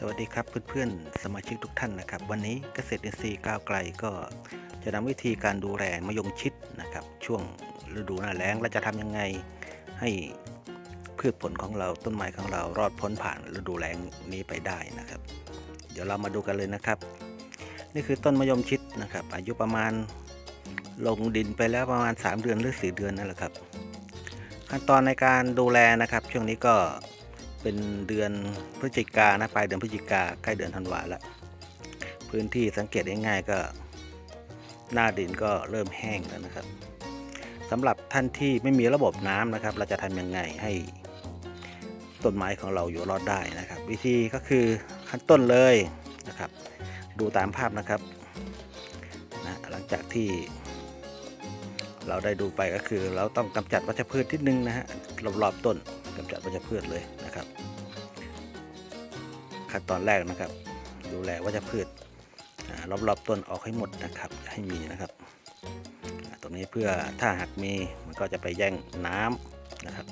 สวัสดีครับเพื่อนๆ สมาชิกทุกท่านนะครับ วันนี้เกษตรอินทรีย์ก้าวไกลก็จะนำวิธีการดูแลมะยงชิดนะครับ ช่วงฤดูหน้าแล้งและจะทำยังไงให้พืชผลของเราต้นไม้ของเรารอดพ้นผ่านฤดูแล้งนี้ไปได้นะครับ เดี๋ยวเรามาดูกันเลยนะครับ นี่คือต้นมะยมชิดนะครับ อายุประมาณลงดินไปแล้วประมาณ 3 เดือนหรือ 4 เดือนนั่นแหละครับ ขั้นตอนในการดูแลนะครับ ช่วงนี้ก็ เป็นเดือนพฤศจิกานะปลายเดือนพฤศจิกาใกล้เดือนธันวาแล้วพื้นที่สังเกตง่ายๆก็หน้าดินก็เริ่มแห้งแล้วนะครับสำหรับท่านที่ไม่มีระบบน้ำนะครับ เราจะทำยังไงให้ต้นไม้ของเราอยู่รอดได้นะครับ วิธีก็คือขั้นต้นเลยนะครับ ดูตามภาพนะครับนะหลังจากที่เราได้ดูไปก็คือ เราต้องกำจัดวัชพืชนิดนึงนะฮะรอบๆต้นกำจัดวัชพืชเลย นะครับ ขั้นตอนแรกนะครับ ดูแลวัชพืชรอบๆต้นออกให้หมดนะครับ ให้มีนะครับ ตรงนี้เพื่อถ้าหากมีมันก็จะไปแย่งน้ำนะครับ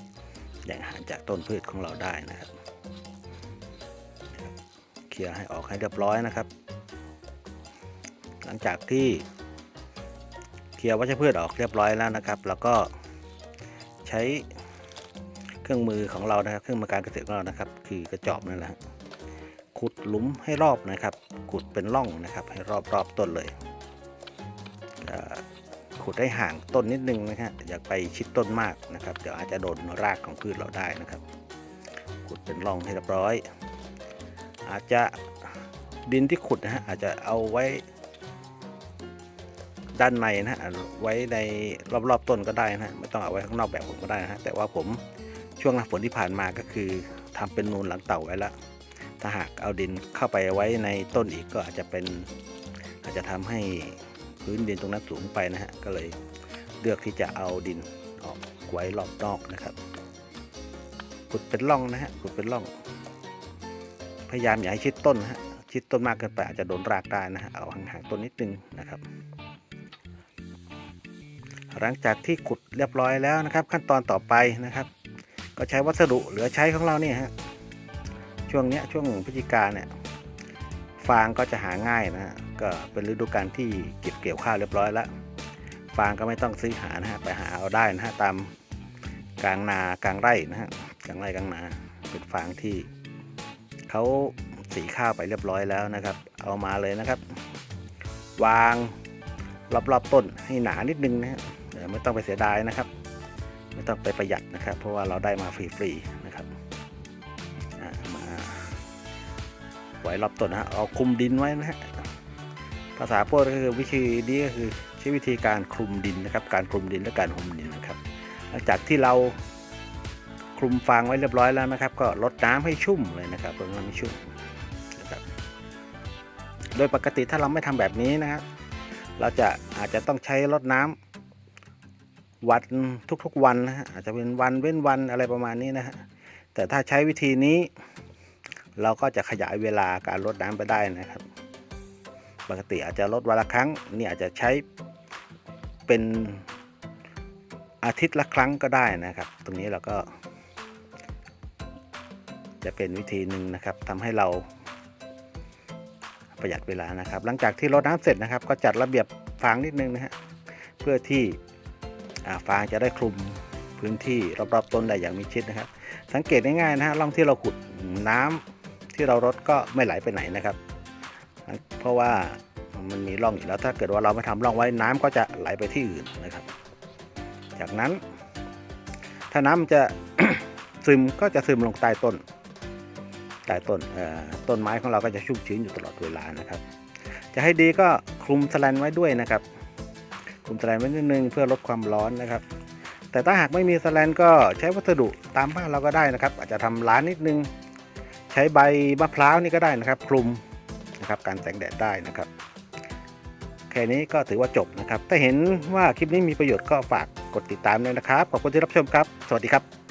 แย่งอาหารจากต้นพืชของเราได้นะครับนะครับ เคลียร์ให้ออกให้เรียบร้อยนะครับ หลังจากที่เคลียร์วัชพืชออกเรียบร้อยแล้วนะครับ แล้วก็ใช้ เครื่องมือของเรานะครับ เครื่องมือการเกษตรของเรานะครับ คือกระจอบนั่นแหละขุดหลุมให้รอบนะครับขุดเป็นร่องนะครับ ให้รอบรอบต้นเลยขุดให้ห่างต้นนิดนึงนะฮะอย่าไปชิดต้นมากนะครับ เดี๋ยวอาจจะโดนรากของพืชเราได้นะครับ ขุดเป็นร่องให้เรียบร้อย อาจจะดินที่ขุดนะฮะอาจจะเอาไว้ด้านในนะฮะไว้ในรอบๆต้นก็ได้นะฮะไม่ต้องเอาไว้ข้างนอกแบบผมก็ได้นะฮะแต่ว่าผม ช่วงหน้าฝนที่ผ่านมาก็คือทำเป็นนูนหลังเต่าไว้แล้วถ้าหากเอาดินเข้าไปไว้ในต้นอีกก็อาจจะเป็นอาจจะทำให้พื้นดินตรงนั้นสูงไปนะฮะก็เลยเลือกที่จะเอาดินออกไว้รอบนอกนะครับขุดเป็นร่องนะฮะขุดเป็นร่อง พยายามอย่าให้ชิดต้นนะฮะชิดต้นมากเกินไปอาจจะโดนรากได้นะฮะเอาห่างๆต้นนิดนึงนะครับ หลังจากที่ขุดเรียบร้อยแล้วนะครับ ขั้นตอนต่อไปนะครับ ก็ใช้วัสดุเหลือใช้ของเราเนี่ยฮะช่วงเนี้ยช่วงพฤศจิกาเนี่ยฟางก็จะหาง่ายนะฮะก็เป็นฤดูกาลที่เก็บเกี่ยวข้าวเรียบร้อยแล้ว ฟางก็ไม่ต้องซื้อหานะฮะไปหาเอาได้นะฮะตามกลางนากลางไร่นะฮะกลางไร่กลางนาเป็นฟางที่เขาสีข้าวไปเรียบร้อยแล้วนะครับ เอามาเลยนะครับ วางรอบๆต้นให้หนานิดนึงนะฮะไม่ต้องไปเสียดายนะครับ ไม่ต้องไปประหยัดนะครับ เพราะว่าเราได้มาฟรีๆนะครับมาไว้รอบต้นนะฮะเอาคลุมดินไว้นะฮะภาษาพวกก็คือวิธีนี้ก็คือใช้วิธีการคลุมดินนะครับ การคลุมดินและการห่มดินนะครับ หลังจากที่เราคลุมฟางไว้เรียบร้อยแล้วนะครับ ก็ลดน้ำให้ชุ่มเลยนะครับลดน้ำให้ชุ่มนะครับ โดยปกติถ้าเราไม่ทำแบบนี้นะครับ เราจะอาจจะต้องใช้รดน้ำ วันทุกๆวันนะฮะอาจจะเป็นวันเว้นวันอะไรประมาณนี้นะฮะแต่ถ้าใช้วิธีนี้ เราก็จะขยายเวลาการรดน้ำไปได้นะครับ ปกติอาจจะลดวันละครั้ง นี่อาจจะใช้เป็นอาทิตย์ละครั้งก็ได้นะครับ ตรงนี้เราก็ จะเป็นวิธีหนึ่งนะครับทำให้เราประหยัดเวลานะครับ หลังจากที่รดน้ำเสร็จนะครับ ก็จัดระเบียบฟางนิดนึงนะฮะเพื่อที่ ฟางจะได้คลุมพื้นที่รอบๆต้นได้อย่างมีชิดนะครับ สังเกตง่ายๆนะฮะร่องที่เราขุดน้ำที่เรารดก็ไม่ไหลไปไหนนะครับ เพราะว่ามันมีร่องอยู่แล้วถ้าเกิดว่าเราไม่ทำร่องไว้น้ำก็จะไหลไปที่อื่นนะครับ จากนั้น ถ้าน้ำมันจะซึมก็จะซึมลงใต้ต้นใต้ต้นต้นไม้ของเราก็จะชุ่มชื้นอยู่ตลอดเวลานะครับ จะให้ดีก็คลุมสแลนไว้ด้วยนะครับ คลุมสแลนไว้นิดนึงเพื่อลดความร้อนนะครับ แต่ถ้าหากไม่มีสแลนก็ใช้วัสดุตามบ้านเราก็ได้นะครับ อาจจะทำร้านนิดนึง ใช้ใบมะพร้าวนี่ก็ได้นะครับ คลุมนะครับการแสงแดดได้นะครับ แค่นี้ก็ถือว่าจบนะครับ ถ้าเห็นว่าคลิปนี้มีประโยชน์ก็ฝากกดติดตามด้วยนะครับ ขอบคุณที่รับชมครับ สวัสดีครับ